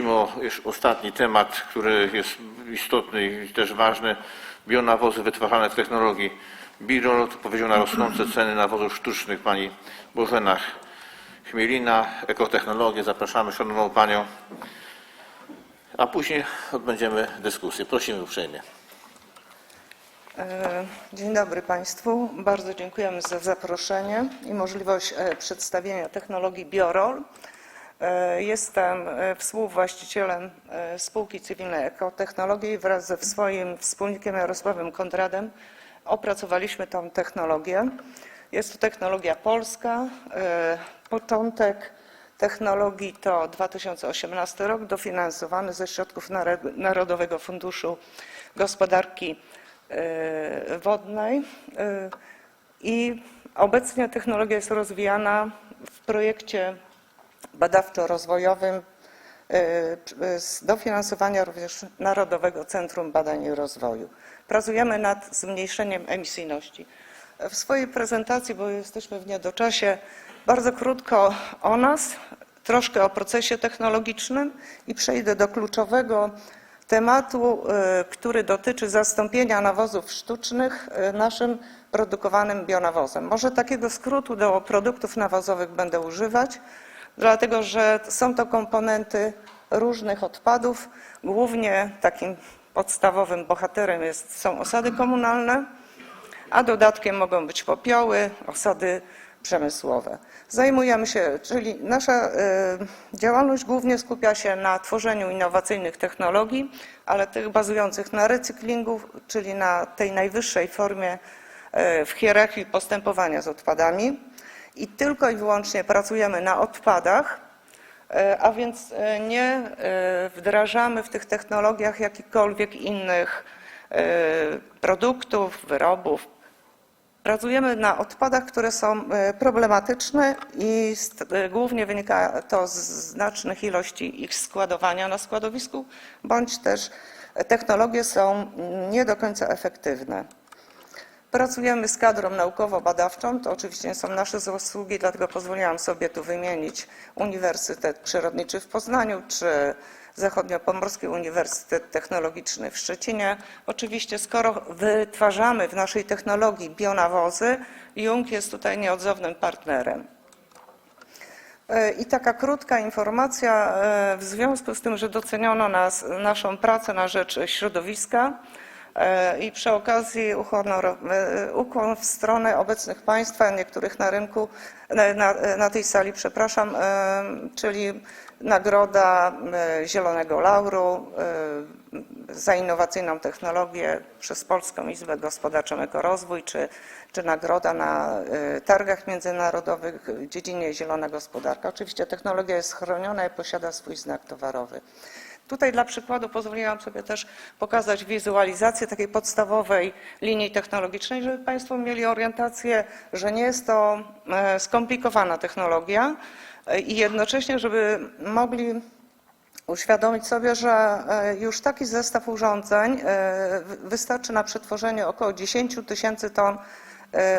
Prosimy o już ostatni temat, który jest istotny i też ważny. Bionawozy wytwarzane w technologii Birol. Odpowiedzią na rosnące ceny nawozów sztucznych pani Bożena Chmielina, Ekotechnologie. Zapraszamy szanowną panią. A później odbędziemy dyskusję. Prosimy uprzejmie. E, Dzień dobry Państwu. Bardzo dziękujemy za zaproszenie i możliwość e, przedstawienia technologii Biorol. E, Jestem e, współwłaścicielem e, spółki cywilnej Ekotechnologie i wraz ze swoim wspólnikiem Jarosławem Kondradem opracowaliśmy tą technologię. Jest to technologia polska. Początek technologii to 2018 rok, dofinansowany ze środków Narodowego Funduszu Gospodarki Wodnej. I obecnie technologia jest rozwijana w projekcie badawczo-rozwojowym e, z dofinansowania również Narodowego Centrum Badań i Rozwoju. Pracujemy nad zmniejszeniem emisyjności. W swojej prezentacji, bo jesteśmy w niedoczasie, bardzo krótko o nas, troszkę o procesie technologicznym i przejdę do kluczowego tematu, e, który dotyczy zastąpienia nawozów sztucznych e, naszym produkowanym bionawozem. Może takiego skrótu do produktów nawozowych będę używać, dlatego że są to komponenty różnych odpadów. Głównie takim podstawowym bohaterem jest, są osady komunalne, a dodatkiem mogą być popioły, osady przemysłowe. Zajmujemy się, czyli nasza e, działalność głównie skupia się na tworzeniu innowacyjnych technologii, ale tych bazujących na recyklingu, czyli na tej najwyższej formie e, w hierarchii postępowania z odpadami. I tylko i wyłącznie pracujemy na odpadach, e, a więc e, nie e, wdrażamy w tych technologiach jakichkolwiek innych produktów, wyrobów, Pracujemy na odpadach, które są problematyczne i głównie wynika to z znacznych ilości ich składowania na składowisku, bądź też technologie są nie do końca efektywne. Pracujemy z kadrą naukowo-badawczą, to oczywiście są nasze zasługi, dlatego pozwoliłam sobie tu wymienić Uniwersytet Przyrodniczy w Poznaniu czy Zachodniopomorski Uniwersytet Technologiczny w Szczecinie. Oczywiście skoro wytwarzamy w naszej technologii bionawozy, Jung jest tutaj nieodzownym partnerem. E, I taka krótka informacja e, w związku z tym, że doceniono nas, naszą pracę na rzecz środowiska i przy okazji uhonoro- e, ukłon w stronę obecnych państwa, niektórych na rynku, na, na, tej sali, przepraszam, e, czyli nagroda e, Zielonego Lauru e, za innowacyjną technologię przez Polską Izbę Gospodarczą Ekorozwój, czy, czy nagroda na e, targach międzynarodowych w dziedzinie zielona gospodarka. Oczywiście technologia jest chroniona i posiada swój znak towarowy. Tutaj dla przykładu pozwoliłam sobie też pokazać wizualizację takiej podstawowej linii technologicznej, żeby Państwo mieli orientację, że nie jest to e, skomplikowana technologia e, i jednocześnie, żeby mogli uświadomić sobie, że e, już taki zestaw urządzeń wy- wystarczy na przetworzenie około 10 tysięcy ton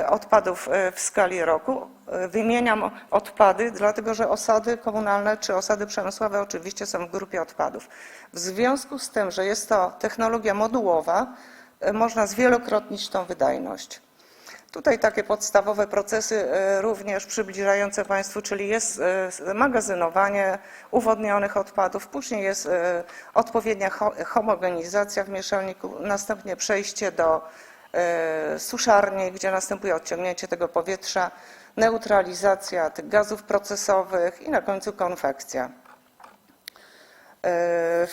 odpadów e, w skali roku. E, Wymieniam odpady, dlatego że osady komunalne czy osady przemysłowe oczywiście są w grupie odpadów. W związku z tym, że jest to technologia modułowa, e, można zwielokrotnić tą wydajność. Tutaj takie podstawowe procesy e, również przybliżające Państwu, czyli jest e, magazynowanie uwodnionych odpadów, później jest e, odpowiednia ho- homogenizacja w mieszalniku, następnie przejście do e, suszarni, gdzie następuje odciągnięcie tego powietrza, neutralizacja tych gazów procesowych i na końcu konfekcja. E,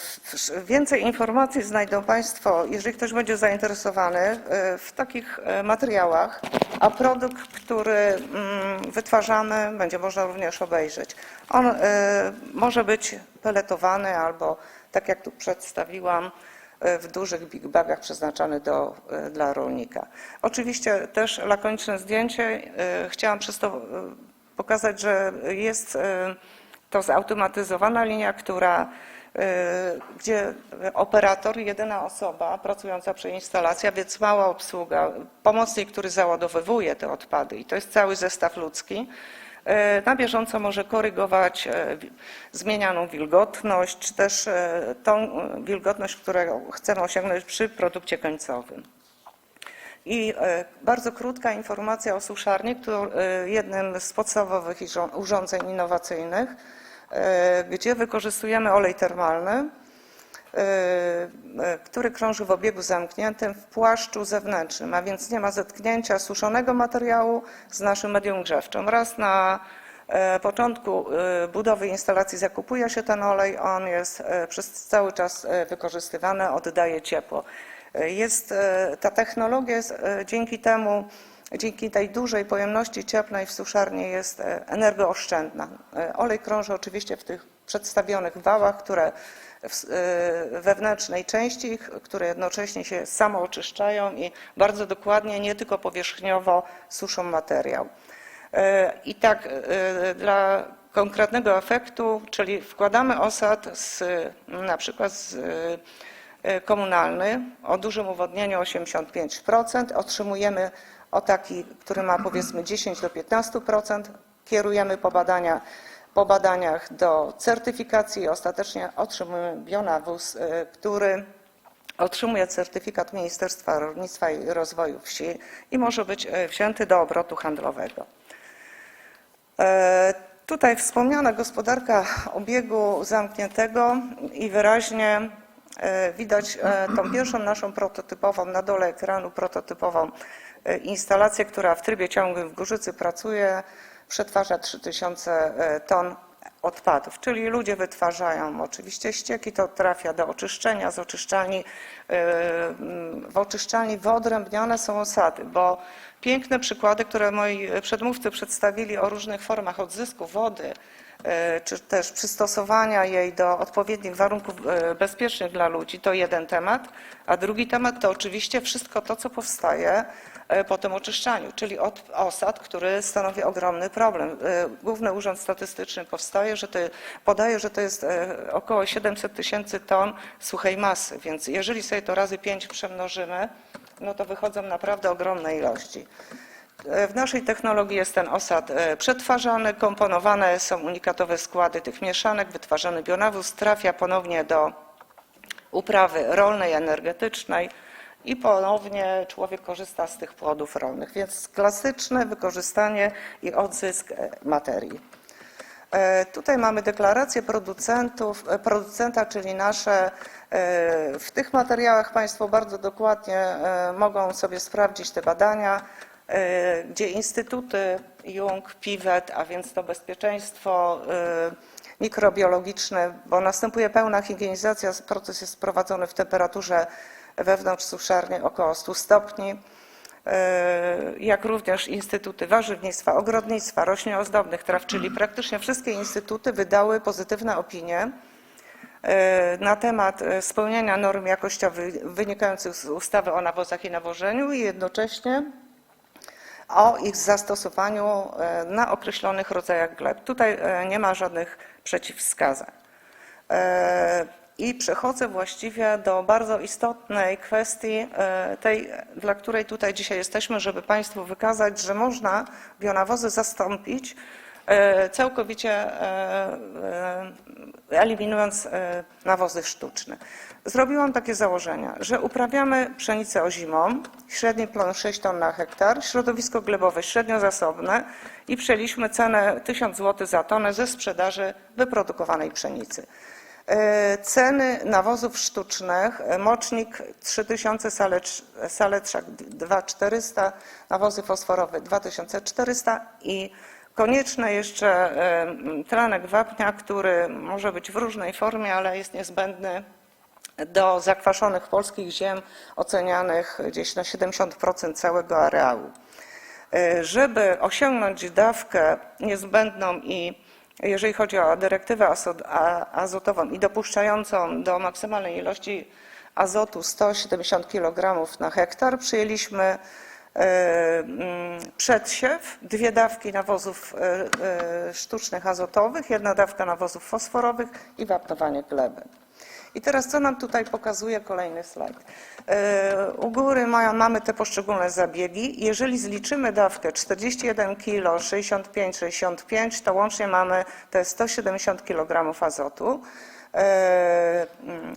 Więcej informacji znajdą Państwo, jeżeli ktoś będzie zainteresowany, e, w takich e, materiałach, a produkt, który mm, wytwarzamy, będzie można również obejrzeć. On e, może być peletowany albo, tak jak tu przedstawiłam, e, w dużych big bagach przeznaczony do, e, dla rolnika. Oczywiście też lakoniczne zdjęcie. e, Chciałam przez to e, pokazać, że jest e, to zautomatyzowana linia, która, gdzie operator, jedyna osoba pracująca przy instalacji, a więc mała obsługa, pomocnik, który załadowywuje te odpady i to jest cały zestaw ludzki, e, na bieżąco może korygować e, zmienianą wilgotność, czy też e, tą e, wilgotność, którą chcemy osiągnąć przy produkcie końcowym. I e, bardzo krótka informacja o suszarni, e, jednym z podstawowych urządzeń innowacyjnych, e, gdzie wykorzystujemy olej termalny, e, e, który krąży w obiegu zamkniętym w płaszczu zewnętrznym, a więc nie ma zetknięcia suszonego materiału z naszym medium grzewczym. Raz na e, początku e, budowy instalacji zakupuje się ten olej, on jest e, przez cały czas e, wykorzystywany, oddaje ciepło. E, Jest, e, ta technologia jest e, dzięki temu, dzięki tej dużej pojemności cieplnej w suszarni jest e, energooszczędna. E, Olej krąży oczywiście w tych przedstawionych wałach, które e, wewnętrznej części, które jednocześnie się samooczyszczają i bardzo dokładnie, nie tylko powierzchniowo suszą materiał. E, I tak e, dla konkretnego efektu, czyli wkładamy osad z, na przykład z e, komunalny o dużym uwodnieniu 85%, otrzymujemy o taki, który ma powiedzmy 10 do 15%, kierujemy po, badania, po badaniach do certyfikacji ostatecznie otrzymujemy bionawóz, e, który otrzymuje certyfikat Ministerstwa Rolnictwa i Rozwoju Wsi i może być e, wzięty do obrotu handlowego. E, Tutaj wspomniana gospodarka obiegu zamkniętego i wyraźnie e, widać e, tą pierwszą naszą prototypową, na dole ekranu prototypową instalację, która w trybie ciągłym w Górzycy pracuje, przetwarza 3000 e, ton odpadów, czyli ludzie wytwarzają oczywiście ścieki, to trafia do oczyszczenia, z oczyszczalni, e, w oczyszczalni wyodrębnione są osady, bo piękne przykłady, które moi przedmówcy przedstawili o różnych formach odzysku wody, czy też przystosowania jej do odpowiednich warunków e, bezpiecznych dla ludzi, to jeden temat, a drugi temat to oczywiście wszystko to, co powstaje e, po tym oczyszczaniu, czyli od osad, który stanowi ogromny problem. E, Główny Urząd Statystyczny powstaje, że to, podaje, że to jest e, około 700 tysięcy ton suchej masy, więc jeżeli sobie to razy 5 przemnożymy, no to wychodzą naprawdę ogromne ilości. E, W naszej technologii jest ten osad e, przetwarzany, komponowane są unikatowe składy tych mieszanek, wytwarzany bionawóz trafia ponownie do uprawy rolnej, energetycznej i ponownie człowiek korzysta z tych płodów rolnych. Więc klasyczne wykorzystanie i odzysk e, materii. Tutaj mamy deklarację producentów, producenta, czyli nasze. W tych materiałach Państwo bardzo dokładnie mogą sobie sprawdzić te badania, gdzie instytuty Jung, PIWET, a więc to bezpieczeństwo e, mikrobiologiczne, bo następuje pełna higienizacja, proces jest prowadzony w temperaturze wewnątrz suszarni około 100 stopni e, jak również Instytuty Warzywnictwa, Ogrodnictwa, Roślin Ozdobnych, Traw, czyli praktycznie wszystkie instytuty wydały pozytywne opinie e, na temat e, spełniania norm jakościowych wynikających z ustawy o nawozach i nawożeniu i jednocześnie o ich zastosowaniu e, na określonych rodzajach gleb. Tutaj e, nie ma żadnych przeciwwskazań. E, I przechodzę właściwie do bardzo istotnej kwestii, tej, dla której tutaj dzisiaj jesteśmy, żeby Państwu wykazać, że można bionawozy zastąpić całkowicie e, e, eliminując e, nawozy sztuczne. Zrobiłam takie założenia, że uprawiamy pszenicę ozimą, średni plon 6 ton na hektar, środowisko glebowe średnio zasobne i przeliśmy cenę 1000 zł za tonę ze sprzedaży wyprodukowanej pszenicy. E, Ceny nawozów sztucznych, e, mocznik 3000, salecz, saletrzak 2400, nawozy fosforowe 2400 i konieczne jeszcze tlenek wapnia, który może być w różnej formie, ale jest niezbędny do zakwaszonych polskich ziem ocenianych gdzieś na 70% całego areału. E, Żeby osiągnąć dawkę niezbędną i jeżeli chodzi o dyrektywę azotową i dopuszczającą do maksymalnej ilości azotu 170 kg na hektar, przyjęliśmy przedsiew, dwie dawki nawozów e, e, sztucznych azotowych, jedna dawka nawozów fosforowych i wapnowanie gleby. I teraz co nam tutaj pokazuje kolejny slajd? E, U góry mają, mamy te poszczególne zabiegi. Jeżeli zliczymy dawkę 41 kg, 65, 65, to łącznie mamy te 170 kg azotu. E, mm,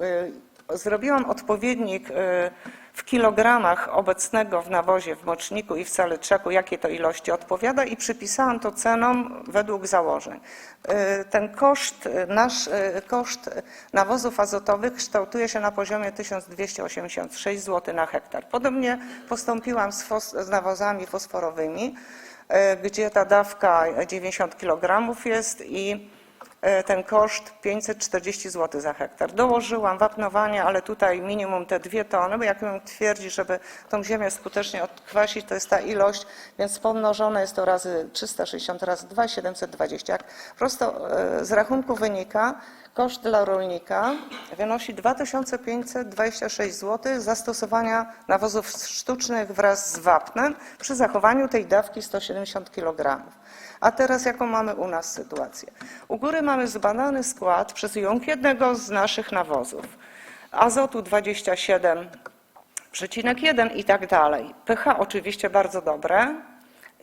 e, Zrobiłam odpowiednik e, w kilogramach obecnego w nawozie, w moczniku i w salyczaku, jakie to ilości odpowiada i przypisałam to cenom według założeń. E, Ten koszt, e, nasz e, koszt nawozów azotowych kształtuje się na poziomie 1286 zł na hektar. Podobnie postąpiłam z, z nawozami fosforowymi, gdzie ta dawka 90 kg jest i ten koszt 540 zł za hektar. Dołożyłam wapnowanie, ale tutaj minimum te dwie tony, bo jak bym twierdzi, żeby tą ziemię skutecznie odkwasić, to jest ta ilość, więc pomnożone jest to razy 360 razy 2, 720. Jak prosto e, z rachunku wynika, koszt dla rolnika wynosi 2526 zł zastosowania nawozów sztucznych wraz z wapnem przy zachowaniu tej dawki 170 kg. A teraz jaką mamy u nas sytuację? U góry mamy zbadany skład przez jąg jednego z naszych nawozów. Azotu 27,1 i tak dalej. pH oczywiście bardzo dobre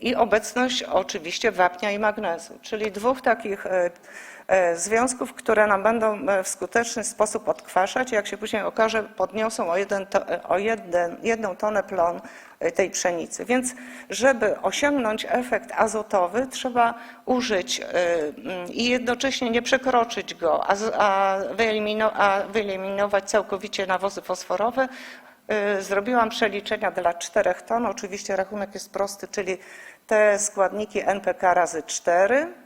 i obecność oczywiście wapnia i magnezu, czyli dwóch takich e, związków, które nam będą e, w skuteczny sposób odkwaszać, jak się później okaże, podniosą o, jeden, to- e, o jeden, jedną tonę plon e, tej pszenicy. Więc żeby osiągnąć efekt azotowy, trzeba użyć e, mm, i jednocześnie nie przekroczyć go, a, a, wyelimino, a wyeliminować całkowicie nawozy fosforowe. E, Zrobiłam przeliczenia dla 4 ton. Oczywiście rachunek jest prosty, czyli te składniki NPK razy 4.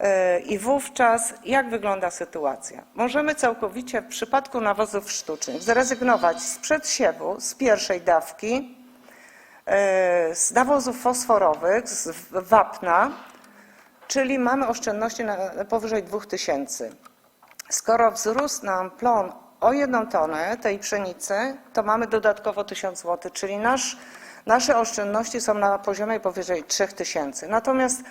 E, I wówczas jak wygląda sytuacja? Możemy całkowicie w przypadku nawozów sztucznych zrezygnować z przedsiewu, z pierwszej dawki, e, z nawozów fosforowych, z wapna, czyli mamy oszczędności na powyżej 2000. Skoro wzrósł nam plon o jedną tonę tej pszenicy, to mamy dodatkowo 1000 zł, czyli nasz, nasze oszczędności są na poziomie powyżej 3000. Natomiast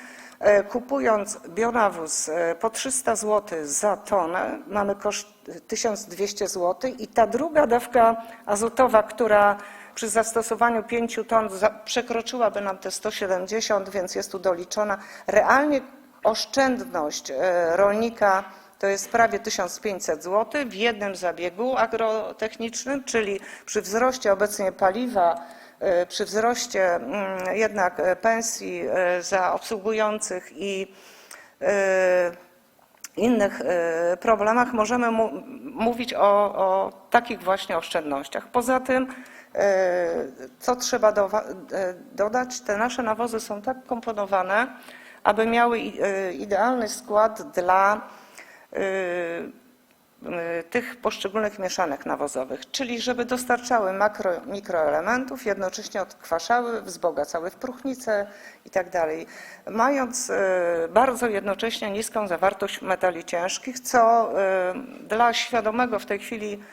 kupując bionawóz e, po 300 zł za tonę, mamy koszt 1200 zł i ta druga dawka azotowa, która przy zastosowaniu 5 ton przekroczyłaby nam te 170, więc jest tu doliczona. Realnie oszczędność e, rolnika to jest prawie 1500 zł w jednym zabiegu agrotechnicznym, czyli przy wzroście obecnie paliwa, e, przy wzroście mm, jednak e, pensji e, za obsługujących i e, innych e, problemach możemy mówić o, o takich właśnie oszczędnościach. Poza tym, e, co trzeba e, dodać, te nasze nawozy są tak komponowane, aby miały e, idealny skład dla e, e, tych poszczególnych mieszanek nawozowych, czyli żeby dostarczały makro, mikroelementów, jednocześnie odkwaszały, wzbogacały w próchnicę i tak mając e, bardzo jednocześnie niską zawartość metali ciężkich, co e, dla świadomego w tej chwili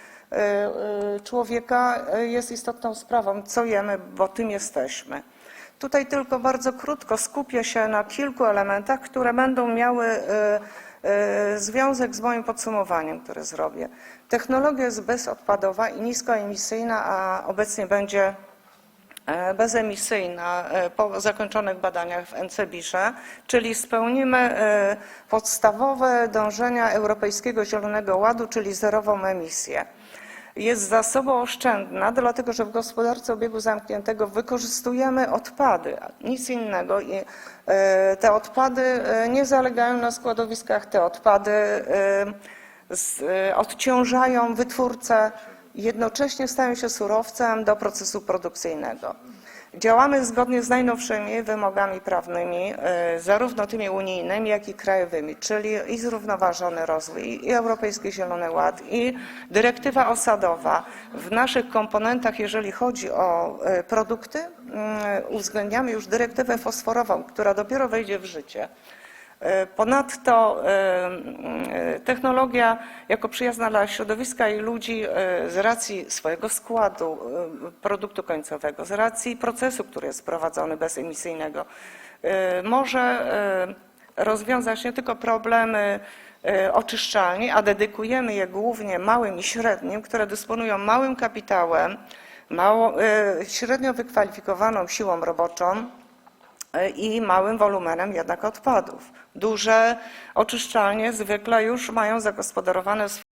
człowieka jest istotną sprawą, co jemy, bo tym jesteśmy. Tutaj tylko bardzo krótko skupię się na kilku elementach, które będą miały związek z moim podsumowaniem, które zrobię. Technologia jest bezodpadowa i niskoemisyjna, a obecnie będzie e, bezemisyjna e, po zakończonych badaniach w NCBisze, czyli spełnimy e, podstawowe dążenia Europejskiego Zielonego Ładu, czyli zerową emisję jest zasobooszczędna, dlatego że w gospodarce obiegu zamkniętego wykorzystujemy odpady, nic innego. I e, te odpady e, nie zalegają na składowiskach, te odpady e, odciążają wytwórcę, jednocześnie stają się surowcem do procesu produkcyjnego. Działamy zgodnie z najnowszymi wymogami prawnymi, e, zarówno tymi unijnymi, jak i krajowymi, czyli i zrównoważony rozwój, i Europejski Zielony Ład, i dyrektywa osadowa. W naszych komponentach, jeżeli chodzi o e, produkty, mm, uwzględniamy już dyrektywę fosforową, która dopiero wejdzie w życie. E, Ponadto e, e, technologia jako przyjazna dla środowiska i ludzi z racji swojego składu produktu końcowego, z racji procesu, który jest prowadzony bezemisyjnego, może rozwiązać nie tylko problemy oczyszczalni, a dedykujemy je głównie małym i średnim, które dysponują małym kapitałem, mało, średnio wykwalifikowaną siłą roboczą, i małym wolumenem jednak odpadów. Duże oczyszczalnie zwykle już mają zagospodarowane